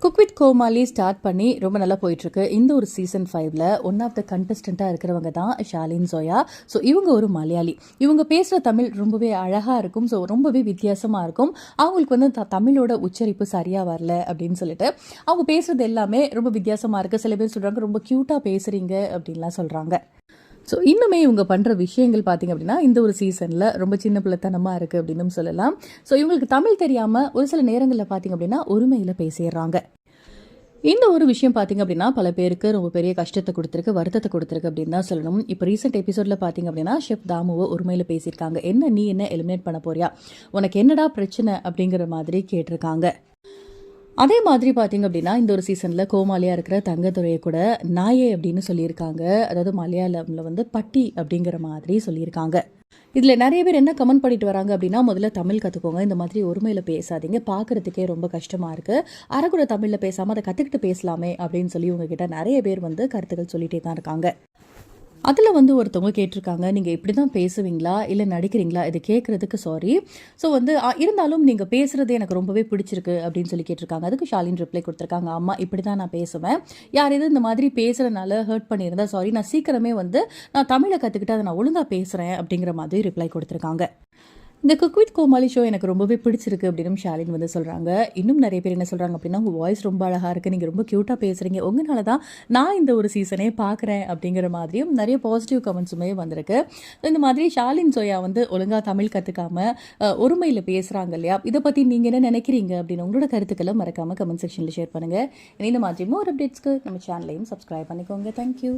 Cook with Comali start பண்ணி ரொம்ப நல்லா போயிட்டுருக்கு. இந்த ஒரு சீசன் ஃபைவ்ல ஒன் ஆஃப் த கண்டஸ்டண்ட்டாக இருக்கிறவங்க தான் ஷாலின் சோயா ஸோ இவங்க ஒரு மலையாளி. இவங்க பேசுகிற தமிழ் ரொம்பவே அழகாக இருக்கும். ஸோ ரொம்பவே வித்தியாசமாக இருக்கும். அவங்களுக்கு வந்து த- தமிழோட உச்சரிப்பு சரியாக வரல அப்படின்னு சொல்லிட்டு அவங்க பேசுகிறது எல்லாமே ரொம்ப வித்தியாசமாக இருக்குது சில பேர் சொல்கிறாங்க ரொம்ப க்யூட்டாக பேசுகிறீங்க அப்படின்லாம் சொல்கிறாங்க ஸோ இன்னுமே இவங்க பண்ணுற விஷயங்கள் பார்த்தீங்க அப்படின்னா இந்த ஒரு சீசனில் ரொம்ப சின்ன பிள்ளைத்தனமாக இருக்குது அப்படின்னு சொல்லலாம். ஸோ இவங்களுக்கு தமிழ் தெரியாமல் ஒரு சில நேரங்களில் பார்த்தீங்க அப்படின்னா ஒருமையில் பேசிடுறாங்க. இந்த ஒரு விஷயம் பார்த்தீங்க அப்படின்னா பல பேருக்கு ரொம்ப பெரிய கஷ்டத்தை கொடுத்துருக்கு வருத்தத்தை கொடுத்துருக்கு அப்படின்னு தான் சொல்லணும். இப்போ ரீசெண்ட் எபிசோடில் பார்த்தீங்க அப்படின்னா ஷெஃப் தாமுவை உரிமையில் பேசியிருக்காங்க. என்ன நீ என்ன எலிமினேட் பண்ண போறியா? உனக்கு என்னடா பிரச்சனை அப்படிங்கிற மாதிரி கேட்டிருக்காங்க. அதே மாதிரி பார்த்தீங்க அப்படின்னா இந்த ஒரு சீசனில் கோமாளியாக இருக்கிற தங்கத்துறையை கூட நாயே அப்படின்னு சொல்லியிருக்காங்க. அதாவது மலையாளமில் வந்து பட்டி அப்படிங்கிற மாதிரி சொல்லியிருக்காங்க. இதில் நிறைய பேர் என்ன கமெண்ட் பண்ணிட்டு வராங்க அப்படின்னா முதல்ல தமிழ் கற்றுக்கோங்க இந்த மாதிரி ஒருமையில் பேசாதீங்க. பார்க்குறதுக்கே ரொம்ப கஷ்டமாக இருக்குது அரைக்குறை தமிழில் பேசாமல் அதை கற்றுக்கிட்டு பேசலாமே அப்படின்னு சொல்லி உங்ககிட்ட நிறைய பேர் வந்து கருத்துக்கள் சொல்லிகிட்டே தான் இருக்காங்க. அதில் வந்து ஒருத்தவங்க கேட்டிருக்காங்க நீங்கள் இப்படி தான் பேசுவீங்களா? இல்லை நடிக்கிறீங்களா? இது கேட்குறதுக்கு சாரி ஸோ வந்து இருந்தாலும் நீங்கள் பேசுகிறது எனக்கு ரொம்பவே பிடிச்சிருக்கு அப்படின்னு சொல்லி கேட்டிருக்காங்க. அதுக்கு ஷாலின் ரிப்ளை கொடுத்துருக்காங்க. அம்மா இப்படி தான் நான் பேசுவேன். யார் எதுவும் இந்த மாதிரி பேசுகிறனால ஹர்ட் பண்ணியிருந்தா சாரி நான் சீக்கிரமே வந்து நான் தமிழை கற்றுக்கிட்டு அதை நான் ஒழுங்காக பேசுகிறேன் அப்படிங்கிற மாதிரி ரிப்ளை கொடுத்துருக்காங்க. இந்த குக் வித் கோமாளி ஷோ எனக்கு ரொம்பவே பிடிச்சிருக்கு அப்படின்னு ஷாலின் வந்து சொல்கிறாங்க இன்னும் நிறைய பேர் என்ன சொல்கிறாங்க அப்படின்னா உங்கள் வாய்ஸ் ரொம்ப அழகாக இருக்குது நீங்கள் ரொம்ப க்யூட்டாக பேசுகிறீங்க உங்களால தான் நான் இந்த ஒரு சீசனே பார்க்குறேன் அப்படிங்கிற மாதிரியும் நிறைய பாசிட்டிவ் கமெண்ட்ஸுமே வந்திருக்கு. இந்த மாதிரி ஷாலின் சோயா வந்து ஒழுங்காக தமிழ் கற்றுக்காம ஒருமையில் பேசுகிறாங்க இல்லையா? இதை பற்றி நீங்கள் என்ன நினைக்கிறீங்க அப்படின்னு உங்களோட கருத்துக்களை மறக்காமல் கமெண்ட் செக்ஷனில் ஷேர் பண்ணுங்கள் இந்த மாதிரி மோர் அப்டேட்ஸ்க்கு நம்ம சேனலையும் சப்ஸ்கிரைப் பண்ணிக்கோங்க. தேங்க்யூ